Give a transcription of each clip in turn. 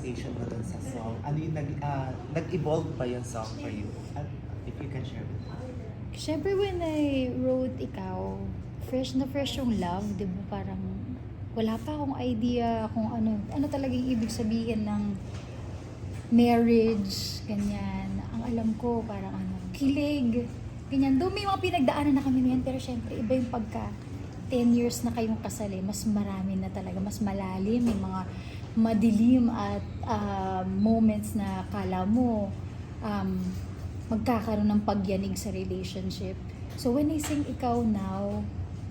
realization mo dun sa song? Ano yung nag, ah, nag-evolve ba yung song for you? At if you can share with us. Siyempre when I wrote Ikaw, fresh na fresh yung love, di ba? Parang wala pa akong idea kung ano, ano talaga yung ibig sabihin ng marriage, ganyan. Ang alam ko, parang ano, kilig, ganyan. Doon may mga pinagdaanan na kami niyan, pero syempre, iba yung pagka 10 years na kayong kasali, mas marami na talaga, mas malalim, may mga madilim at ah, moments na kala mo um, magkakaroon ng pagyanig sa relationship. So when I sing Ikaw Now,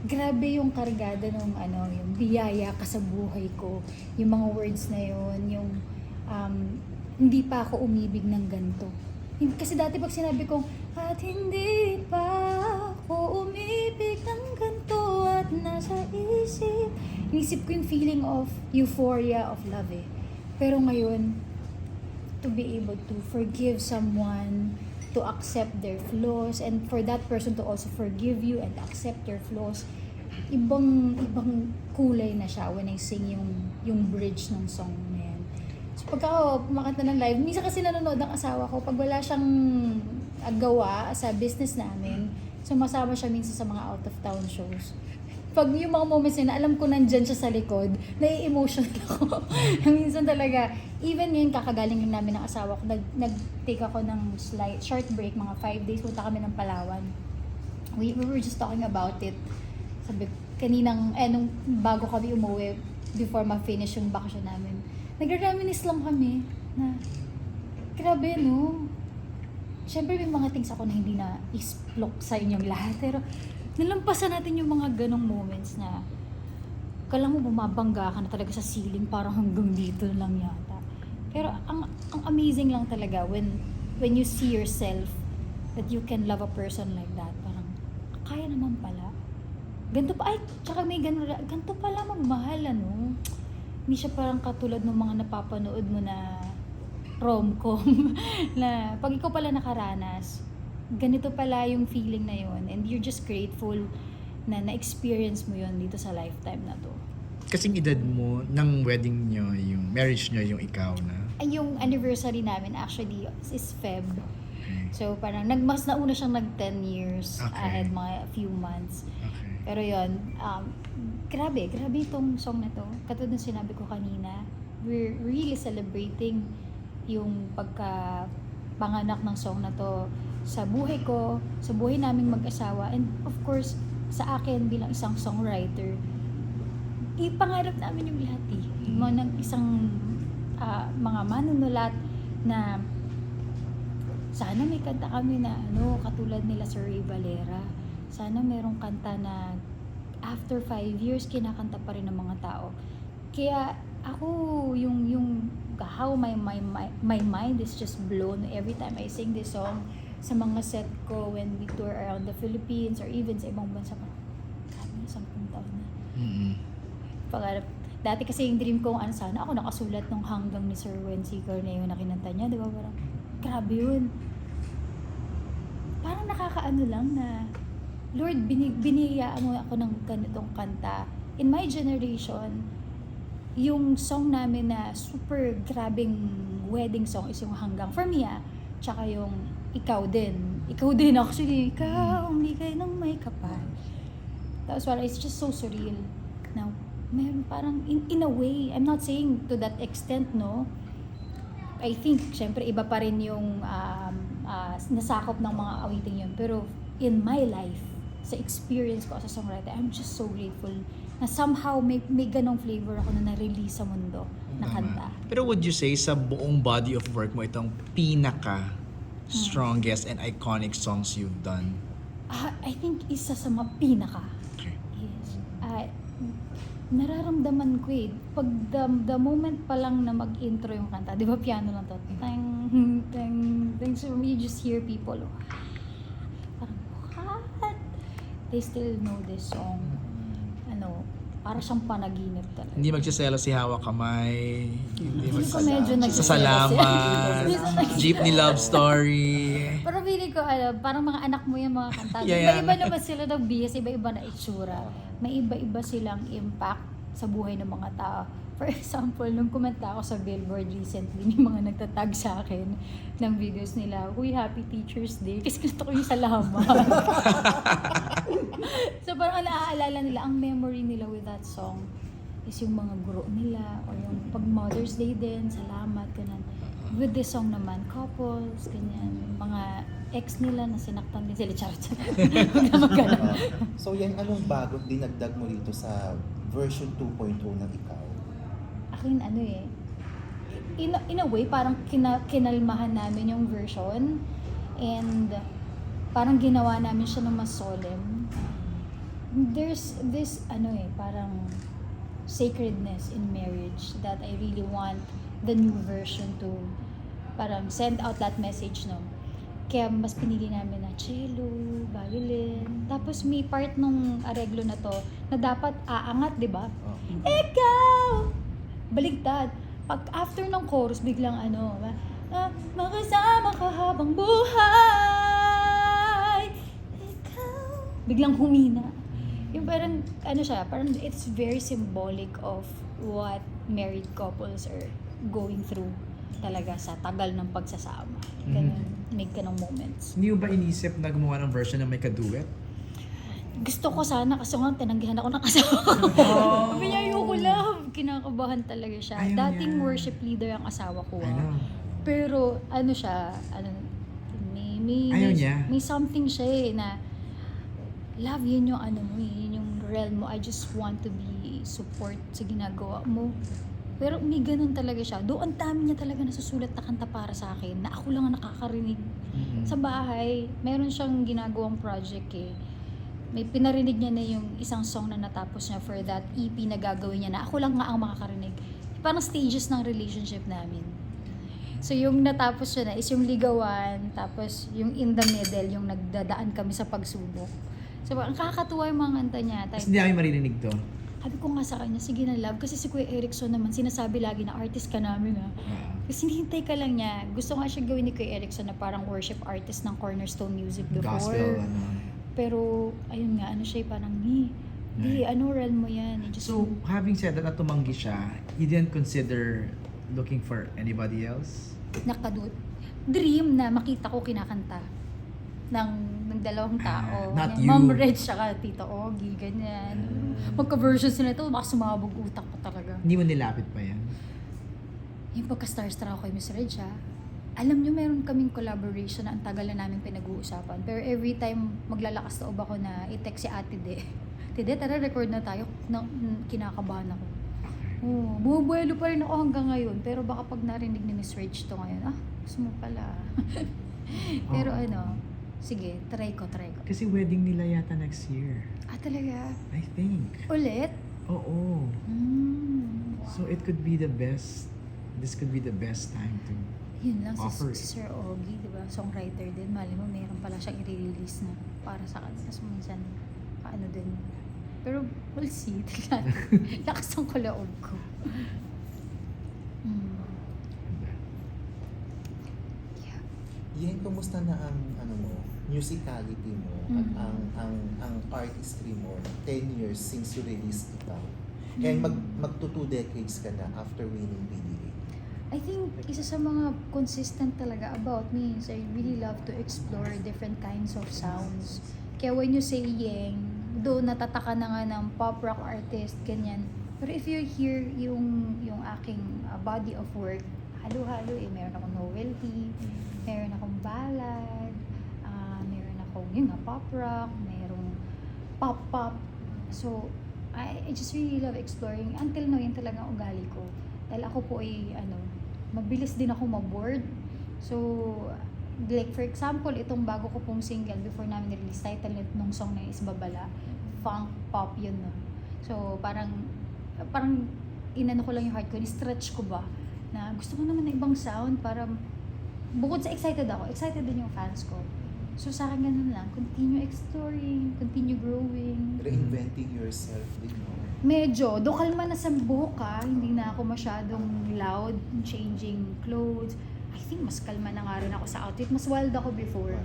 grabe yung kargada ng ano, yung biyaya ka sa buhay ko. Yung mga words na yun, yung um, hindi pa ako umibig ng ganito. Hin- Kasi dati pag sinabi kong, at hindi pa ako umibig ng ganito at nasa isip. Inisip ko yung feeling of euphoria of love eh. Pero ngayon, to be able to forgive someone, to accept their flaws, and for that person to also forgive you and accept your flaws, ibang ibang kulay na siya when I sing yung yung bridge ng song na yan. So pagka ako kumakanta ng live, minsan kasi nanonood ng asawa ko, pag wala siyang gawa sa business namin, sumasama siya minsan sa mga out of town shows. Pag yung mga moments na alam ko nandyan siya sa likod, nai-emotional ako. minsan talaga, even ngayon kakagaling lang namin ng asawa ko, nag, nag-take ako ng slight, short break, mga 5 days, punta kami ng Palawan. We, we were just talking about it. Sabi, kaninang, eh, nung bago kami umuwi, before ma-finish yung bakasyon namin, nagra-reminisce lang kami na, grabe no, Siyempre may mga things ako na hindi na isplok sa inyong lahat. Pero nalampasan natin yung mga ganong moments na kala mo bumabangga ka na talaga sa ceiling parang hanggang dito lang yata. Pero ang ang amazing lang talaga when when you see yourself that you can love a person like that. Parang kaya naman pala. Ganto pa ay tsaka may ganun ganto pala magmahal ano. Hindi siya parang katulad ng mga napapanood mo na rom-com na pag ikaw pala nakaranas, ganito pala yung feeling na yun and you're just grateful na na-experience mo yun dito sa lifetime na to. Kasing edad mo, ng wedding nyo, yung marriage nyo, yung ikaw na. Ay, yung anniversary namin actually is Feb. Okay. So parang nagmas nauna siyang nag 10 years Okay. ahead mga few months. Okay. Pero yon um, grabe, grabe itong song na to. Katulad ng sinabi ko kanina, we're really celebrating yung pagka panganak ng song na to sa buhay ko, sa buhay naming mag-asawa, and of course, sa akin bilang isang songwriter, ipangarap namin yung lahat eh. Mga nag- isang ah, mga manunulat na sana may kanta kami na ano, katulad nila Sir Ray Valera. Sana merong kanta na after five years, kinakanta pa rin ng mga tao. Kaya ako, yung, yung how my, my, my, my mind is just blown every time I sing this song sa mga set ko when we tour around the Philippines or even sa ibang bansa pa. Na, sampung taon na. Mm-mm. Pangarap, dati kasi yung dream ko, ano sana ako nakasulat nung hanggang ni Sir Wen Seeker na yun na kinanta niya, di ba? Parang, grabe yun. Parang nakakaano lang na, Lord, bini, biniyayaan mo ako ng ganitong kanta. In my generation, yung song namin na super grabing wedding song is yung hanggang. For me ah, tsaka yung ikaw din. Ikaw din actually. Ikaw, hindi kayo nang may kapal. Tapos wala, it's just so surreal. Now, meron parang, in, in a way, I'm not saying to that extent, no? I think, syempre, iba pa rin yung um, ah, nasakop ng mga awiting yun. Pero, in my life, sa experience ko as a songwriter, I'm just so grateful na somehow may, may ganong flavor ako na na-release sa mundo na kanta. Pero would you say sa buong body of work mo, itong pinaka strongest and iconic songs you've done? Ah, I think isa sa mga pinaka. Okay. Yes. Ah, nararamdaman ko eh. Pag the, the moment pa lang na mag-intro yung kanta, di ba piano lang to? Tang, tang, tang. So you just hear people, oh, parang, what? They still know this song. Ano, para siyang panaginip talaga. Hindi magsaselo si Hawa Kamay. Hindi ko medyo Sa nagsaselo salamat. Jeepney Love Story. Pero feeling ko, ano, parang mga anak mo yung mga kanta. Yeah, yeah. Iba-iba naman sila ng bihas, iba-iba na itsura. May iba-iba silang impact sa buhay ng mga tao. For example, nung kumanta ako sa Billboard recently, may mga nagtatag sa akin ng videos nila, Uy, Happy Teacher's Day. Kasi gusto ko yung salamat. so parang ang naaalala nila, ang memory nila with that song is yung mga guro nila or yung pag Mother's Day din, salamat, ganun. With this song naman, couples, ganyan, mga ex nila na sinaktan din sila, charot. So yan, anong bago dinagdag mo dito sa version 2.0 ng ikaw? Akin ano eh, in, in a way, parang kina, kinalmahan namin yung version and parang ginawa namin siya ng mas solemn. There's this, ano eh, parang sacredness in marriage that I really want the new version to parang send out that message, no? Kaya mas pinili namin na cello, violin. Tapos may part nung areglo na to na dapat aangat, di ba? Oh. Ikaw! Baligtad. Pag after ng chorus, biglang ano, ah, makasama ka habang buhay. Ikaw. Biglang humina. Yung parang, ano siya, parang it's very symbolic of what married couples are going through talaga sa tagal ng pagsasama. Ganun, make ka ng moments. Hindi ba inisip na gumawa ng version na may kaduet? Gusto ko sana kasi nga tinanggihan ako ng asawa ko. Sabi niya, ayoko love. Kinakabahan talaga siya. Ayaw Dating niya. worship leader ang asawa ko. Ah. Pero ano siya, ano, may, may, Ayaw may, niya. may something siya eh na love yun yung ano mo, eh, yun yung realm mo. I just want to be support sa ginagawa mo. Pero may ganun talaga siya. Doon ang dami niya talaga nasusulat na kanta para sa akin na ako lang ang nakakarinig Mm-mm. sa bahay, meron siyang ginagawang project eh. May pinarinig niya na yung isang song na natapos niya for that EP na gagawin niya na ako lang nga ang makakarinig. Parang stages ng relationship namin. So yung natapos siya na is yung ligawan, tapos yung in the middle, yung nagdadaan kami sa pagsubok. So ang kakatuwa yung mga kanta niya. Tapos hindi namin maririnig to. sabi ko nga sa kanya, sige na love. Kasi si Kuya Erickson naman, sinasabi lagi na artist ka namin ha. Kasi hinihintay ka lang niya. Gusto nga siya gawin ni Kuya Erickson na parang worship artist ng Cornerstone Music before. Gospel, ano. Pero, ayun nga, ano siya, parang, ni, di, Right. ano realm mo yan? I just, So, having said that, at tumanggi siya, you didn't consider looking for anybody else? nakadut. Dream na makita ko kinakanta ng, ng dalawang tao. Ah, not Yan, you. Ma'am Red, saka Tita Ogie, ganyan. Ah. Magka-version sila ito, baka sumabog utak ko talaga. Hindi mo nilapit pa yan? Yung pagka-starstruck ako kay Miss Red siya, alam nyo, meron kaming collaboration na ang tagal na namin pinag-uusapan. Pero every time maglalakas loob ako na i-text si Ate De, Tide, tara record na tayo. Na, n- kinakabahan ako. Oo, bumubuelo pa rin ako hanggang ngayon. Pero baka pag narinig ni Miss Rach to ngayon, ah, gusto mo pala. pero Oo. ano, sige, try ko, try ko. Kasi wedding nila yata next year. Ah, talaga? I think. Ulit? Oo. Hmm. So, it could be the best, this could be the best time to Yun lang, si, si Sir Ogie, di ba? Songwriter din. Mali mo, meron pala siyang i-release na para sa kanya. Tapos minsan, paano din. Pero, we'll see. Tignan. Lakas ng kalaob ko. Mm. Yeah. Yan, kumusta na ang ano mo, musicality mo at Mhm. ang ang ang artistry mo 10 years since you released ikaw. And mag magto two decades ka na after winning PDA. I think isa sa mga consistent talaga about me is I really love to explore different kinds of sounds. Kaya when you say Yeng, though natataka na nga ng pop rock artist, ganyan. Pero if you hear yung, yung aking uh, body of work, halo-halo eh. Meron akong novelty, meron akong ballad, ah, meron akong yun nga, pop rock, merong pop-pop. So, I, I just really love exploring. Until now, yun talaga ugali ko. Dahil ako po ay, ano, mabilis din ako maboard. So, like for example, itong bago ko pong single before namin release title nung song na is Babala, funk pop yun no. So, parang, parang inano ko lang yung heart ko, ni-stretch ko ba, na gusto ko naman ng ibang sound para bukod sa excited ako, excited din yung fans ko. So sa akin ganun lang, continue exploring, continue growing. Reinventing yourself din mo. Medyo, do kalma na sa buhok ka, hindi na ako masyadong loud, changing clothes. I think mas kalma na nga rin ako sa outfit. Mas wild ako before.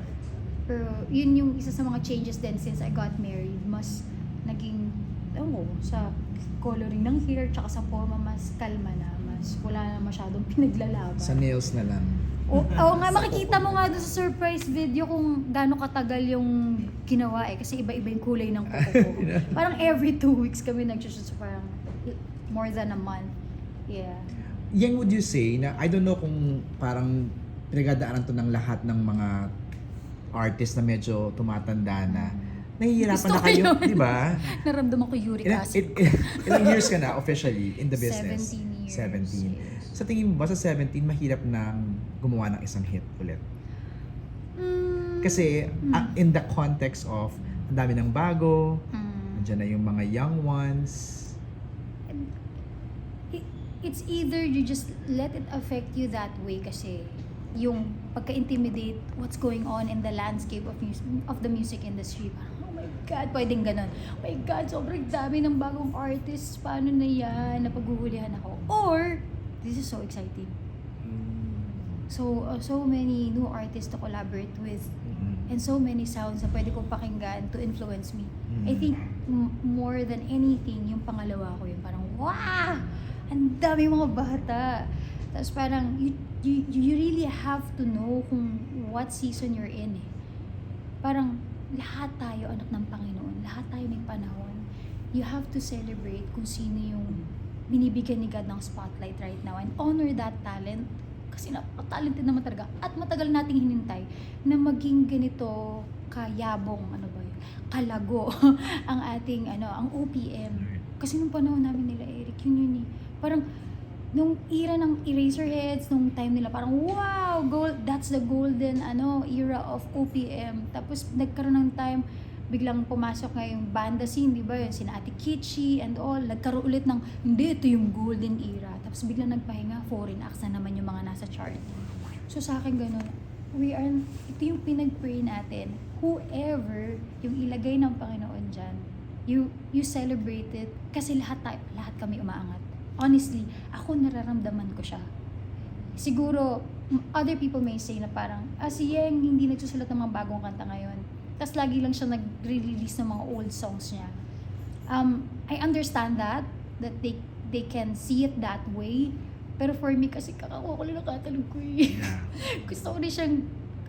Pero yun yung isa sa mga changes din since I got married. Mas naging ewan sa coloring ng hair, tsaka sa forma, mas kalma na, mas wala na masyadong pinaglalaban. Sa nails na lang. O, oo nga, makikita mo nga doon sa surprise video kung gaano katagal yung ginawa eh. Kasi iba-iba yung kulay ng kuko ko. parang every two weeks kami nag-shoot. So parang more than a month. Yeah. Yang would you say na, I don't know kung parang pinagdadaanan to ng lahat ng mga artist na medyo tumatanda na, nahihirapan Gusto na ko kayo, yun. di ba? Naramdaman ko uric Ilan, acid. il- il- ilang years ka na officially in the business? 17 years. 17. yes. Sa tingin mo ba sa 17, mahirap nang gumawa ng isang hit ulit? Mm, Kasi mm, ah, in the context of ang dami ng bago, mm. nandiyan na yung mga young ones. it- it's either you just let it affect you that way kasi yung pagka-intimidate what's going on in the landscape of music, of the music industry. Parang, God, pwedeng ganun. Oh my God, sobrang dami ng bagong artists. Paano na yan? Napaghuhulihan ako. Or, this is so exciting. So, uh, so many new artists to collaborate with Mm-mm. and so many sounds na pwede kong pakinggan to influence me. Mm. I think m- more than anything, yung pangalawa ko yung parang, wow! Ang dami mga bata. Tapos parang, you, you, you really have to know kung what season you're in eh. Parang, lahat tayo anak ng Panginoon. Lahat tayo may panahon. You have to celebrate kung sino yung binibigyan ni God ng spotlight right now and honor that talent. Kasi napaka-talented naman talaga. At matagal nating hinintay na maging ganito kayabong ano ba yun? Kalago ang ating ano ang OPM kasi nung panahon namin nila Eric yun yun eh. Parang nung era ng Eraserheads nung time nila parang wow gold that's the golden ano era of OPM tapos nagkaroon ng time biglang pumasok nga yung banda scene, di ba? Yun, sina Ate Kitschy and all. Nagkaroon ulit ng, hindi, ito yung golden era. Tapos biglang nagpahinga, foreign acts na naman yung mga nasa chart. So sa akin ganun, we are, ito yung pinag-pray natin. Whoever yung ilagay ng Panginoon dyan, you, you celebrate it kasi lahat tayo, lahat kami umaangat. Honestly, ako nararamdaman ko siya. Siguro, other people may say na parang, ah, si Yeng hindi nagsusulat ng mga bagong kanta ngayon. Tapos lagi lang siya nag-release ng mga old songs niya. Um, I understand that, that they, they can see it that way. Pero for me, kasi kakakuha ko lang ng catalog ko eh. Gusto ko rin siyang,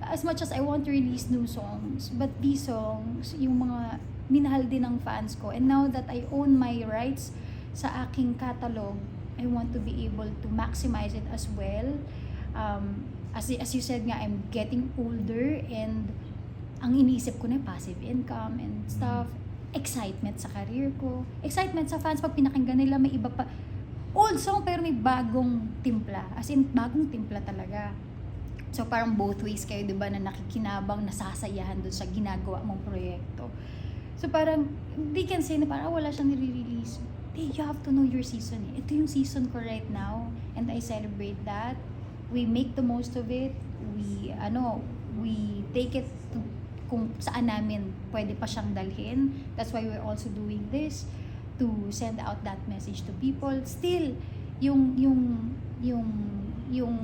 as much as I want to release new songs, but these songs, yung mga minahal din ng fans ko. And now that I own my rights sa aking catalog, I want to be able to maximize it as well. Um, as, as you said nga, I'm getting older and ang iniisip ko na passive income and stuff. Excitement sa career ko. Excitement sa fans pag pinakinggan nila may iba pa. Old song pero may bagong timpla. As in, bagong timpla talaga. So parang both ways kayo, di ba, na nakikinabang, nasasayahan doon sa ginagawa mong proyekto. So parang, they can say na parang ah, wala siyang nire-release. Hey, you have to know your season. eh. Ito yung season ko right now and I celebrate that. We make the most of it. We, ano, we take it to kung saan namin pwede pa siyang dalhin. That's why we're also doing this to send out that message to people. Still, yung yung yung yung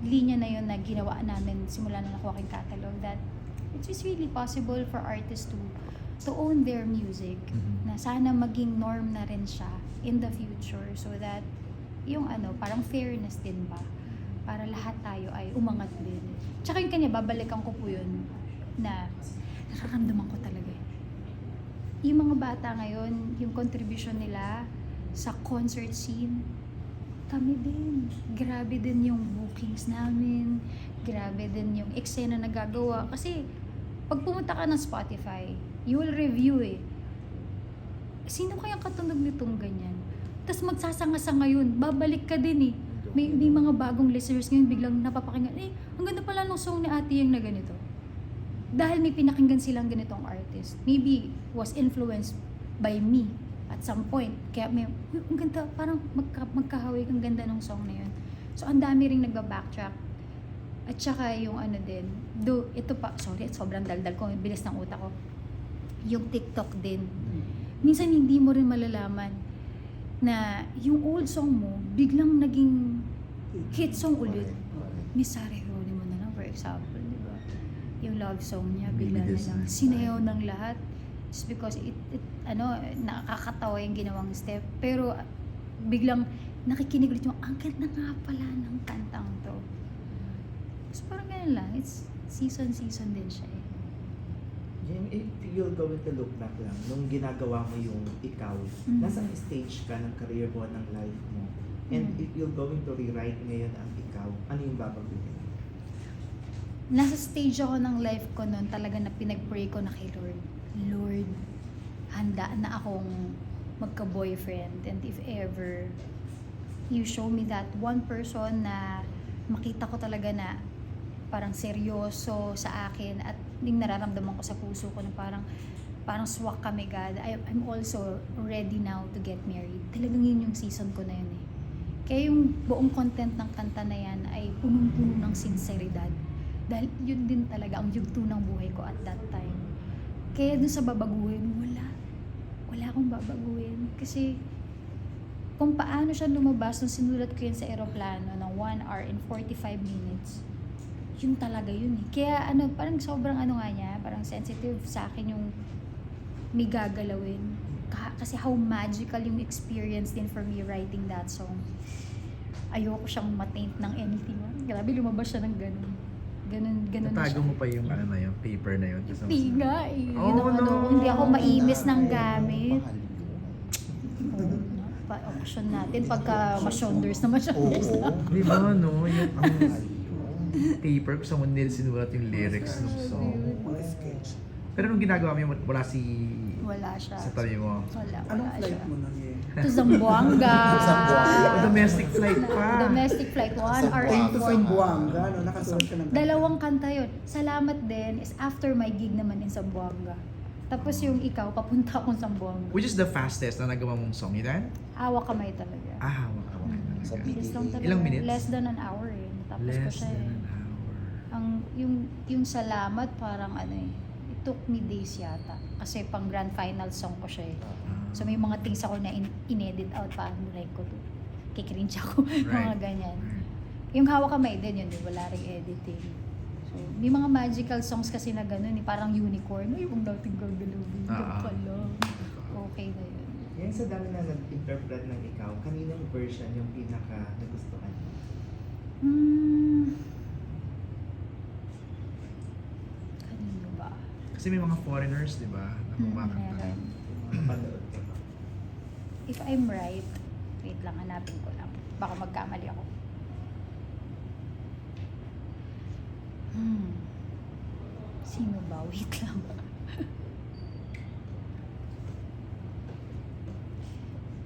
linya na yun na ginawa namin simula na nakuha aking catalog that it's just really possible for artists to to own their music Mhm. na sana maging norm na rin siya in the future so that yung ano, parang fairness din ba para lahat tayo ay umangat din. Tsaka yung kanya, babalikan ko po yun na nararamdaman ko talaga eh. Yung mga bata ngayon, yung contribution nila sa concert scene, kami din. Grabe din yung bookings namin. Grabe din yung eksena na gagawa. Kasi, pag pumunta ka ng Spotify, you will review eh. Sino kayang katunog nitong ganyan? Tapos magsasanga-sanga yun, babalik ka din eh. May, may mga bagong listeners ngayon biglang napapakinggan, eh, ang ganda pala ng song ni ate yung na ganito. Dahil may pinakinggan silang ganitong artist. Maybe was influenced by me at some point. Kaya may, "Uy, ang ganda, parang magka, magkahawig ang ganda ng song na yun. So, ang dami ring nagba-backtrack. At saka yung ano din, do, ito pa, sorry, sobrang daldal ko, bilis ng utak ko. Yung TikTok din. Minsan hindi mo rin malalaman na yung old song mo, biglang naging hit song ulit. Miss Sarah Geronimo na lang, for example, di ba? Yung love song niya, bigla na lang na. sinayaw ng lahat. Just because it, it ano, nakakatawa yung ginawang step. Pero biglang nakikinig ulit yung, ang ganda nga pala ng kantang to. So parang ganun lang. It's season-season din siya eh. Yung if you're going to look back lang, nung ginagawa mo yung ikaw, Mm. nasa stage ka ng career mo, ng life mo. And Mm. if you're going to rewrite ngayon ang ikaw, ano yung babaguhin? Nasa stage ako ng life ko noon talaga na pinag-pray ko na kay Lord. Lord, handa na akong magka-boyfriend. And if ever you show me that one person na makita ko talaga na parang seryoso sa akin at yung nararamdaman ko sa puso ko na parang parang swak kami God. I, I'm also ready now to get married. Talagang yun yung season ko na yun eh. Kaya yung buong content ng kanta na yan ay punong-puno ng sinseridad. Dahil yun din talaga ang yugto ng buhay ko at that time. Kaya dun sa babaguhin, wala. Wala akong babaguhin. Kasi kung paano siya lumabas nung sinulat ko yun sa aeroplano ng 1 hour and 45 minutes, yun talaga yun eh. Kaya ano, parang sobrang ano nga niya, parang sensitive sa akin yung may gagalawin. Ka- Kasi how magical yung experience din for me writing that song. Ayoko siyang mataint ng anything. Grabe, lumabas siya ng ganun. Ganun, ganun na Natago siya. mo pa yung ano na yun, paper na yun. Hindi sa- nga eh. Oh, ano, no. kung hindi ako maimis ng gamit. No? Pa-auction natin pagka ma-shoulders na ma-shoulders Oo. na. Di ba, no? Yung yun. paper ko sa nila sinulat yung lyrics ng song. Mga sketch. Pero nung ginagawa mo yun, wala si... Wala siya. Sa tabi mo. Wala, Anong wala flight siya. mo nun eh? To Zamboanga. To Zamboanga. Oh, domestic flight pa. Domestic flight, 1 hour Zamboanga. and Ito sa 40. Buanga, no? Nakasulat ka ng Dalawang kanta yun. Salamat din is after my gig naman in Zamboanga. Tapos yung ikaw, papunta akong Zamboanga. Which is the fastest na nagawa mong song yun? Awa kamay talaga. Ah, Mm. Sa talaga. Talaga. Ilang minutes? Less than an hour eh. Natapos ko Less siya than eh. Ang, yung, yung salamat parang ano eh. It took me days yata. Kasi pang grand final song ko siya eh. So may mga things ako na in- in-edit out paano like ko to. Kikringe ako. mga Right. ganyan. Right. Yung hawak kamay din yun, din, wala rin editing. So, may mga magical songs kasi na gano'n, eh, parang unicorn. Ay, yung dating gagalawin. Ah, Yung ah. pala. Okay na yun. Yan sa dami na nag-interpret ng ikaw, kaninong version yung pinaka nagustuhan mo? Hmm. Kanino ba? Kasi may mga foreigners, di ba? Na Hmm, kumakanta. meron. If I'm right, wait lang, hanapin ko lang. Baka magkamali ako. Hmm. Sino ba? Wait lang.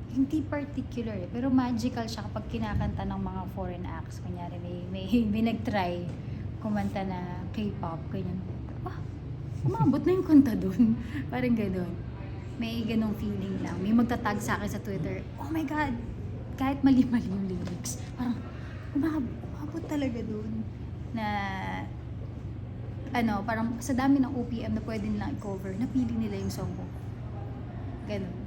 Hindi particular eh, pero magical siya kapag kinakanta ng mga foreign acts. Kunyari, may, may, may nag-try kumanta na K-pop, ganyan. Ah, umabot na yung kanta dun. Parang ganun. May ganong feeling lang. May magtatag sa akin sa Twitter, oh my God, kahit mali-mali yung lyrics, parang umabot, umabot talaga dun. Na, ano, parang sa dami ng OPM na pwede nilang i-cover, napili nila yung song ko. Ganun.